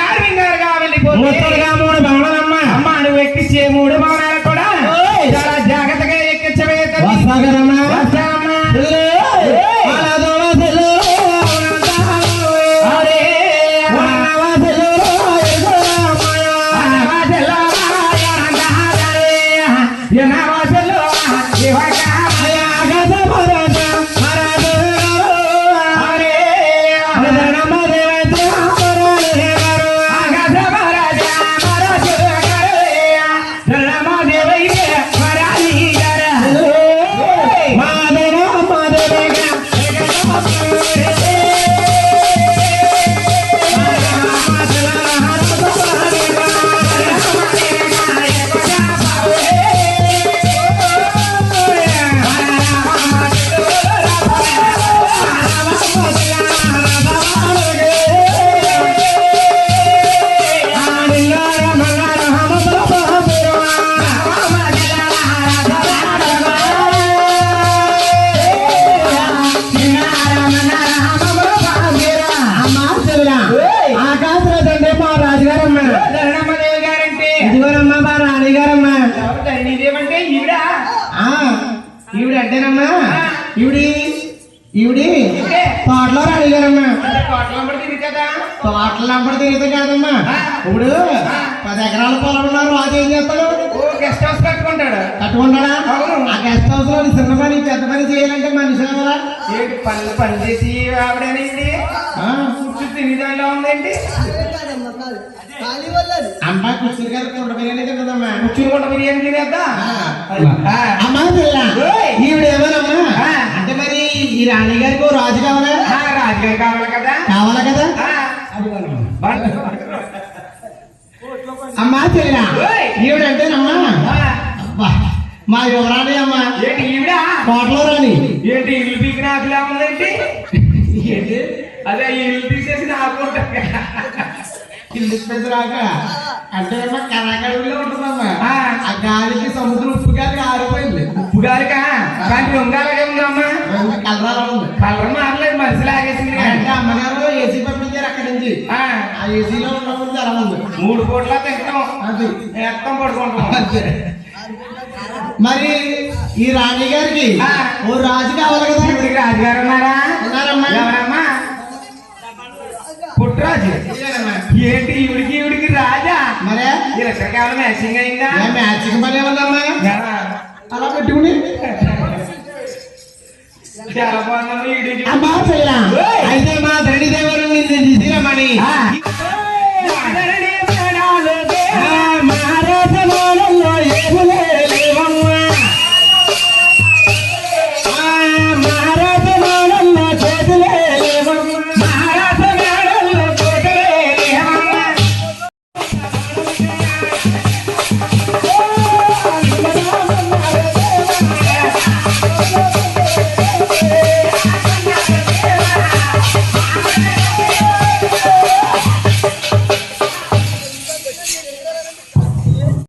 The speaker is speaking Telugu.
யாருமே ఇదిగోనమ్మా మా రాణిగారమ్మ ఎవరు ధరణీదేవంటే ఈవిడ ఈవిడ అంటేనమ్మా ఈవిడి ఈవిడి కోటలంబడి తిరిగి కదా? తోటలు నంబర్ తిరిగితే కాదమ్మా. ఇప్పుడు పది ఎకరాల పొలం ఉన్నారు రాజు ఏం చేస్తాడు? గెస్ట్ హౌస్ కట్టుకుంటాడు. కట్టుకుంటాడా. ఆ గెస్ట్ హౌస్లో చిన్న పని పెద్ద పని చేయాలంటే మనిషి కదా. పనులు పని చేసి ఆవిడని ఈవిడి? కూర్చు తినేదానిలో ఉందేంటి? అమ్మాయి కూర్చుని గారు కుండ బిర్యానీ తింటుందమ్మా కూర్చుని బిర్యానీ తినేద్దా. అమ్మా. ఈవిడేమోనమ్మా. అంటే మరి ఈ రాణి గారికి రాజు కావాలా? రాజుగారు కావాలి కదా. కావాలా కదా. అమ్మా చెల్ల. ఈవిడంటేనమ్మా? మా యువరాణి అమ్మా. ఏంటి ఈవిడ? కోటలో రాణి. ఏంటి ఇల్లు పీకి నాకులా ఉందేంటి ఏంటి? అదే ఈ ఇల్లు తీసేసి నాకు ఇల్లు పెద్దరాక అంటే కరాకడులో ఉంటుందమ్మా. ఆ. గాలికి సముద్రం ఉప్పు గాలికి ఆరిపోయింది. ఉప్పు గారికా కానీ దొంగలాగే ఉందమ్మా కలరాలో ఉంది. కలర్ మారలేదు మనిషి లాగేసింది అంటే అమ్మగారు ఏసీ పంపించారు అక్కడి నుంచి. ఆ, ఏసీలో ఉన్నప్పుడు జరం ఉంది. మూడు కోట్ల తింటాం అది. ఎత్తం పడుకుంటాం. మరి ఈ రాణి గారికి. ఓ రాజు కావాలి కదా. రాజుగారు ఏంటి ఇవిడికి ఇవిడికి రాజా మరే ఈ లెక్కడికి ఏమైనా మ్యాచింగ్ అయిందా ఏ మ్యాచింగ్ పని ఏమన్నామ్మా ఆ, అలా పెట్టుకుని చాలా బాగుందమ్మా ఈడు అమ్మా చెల్ల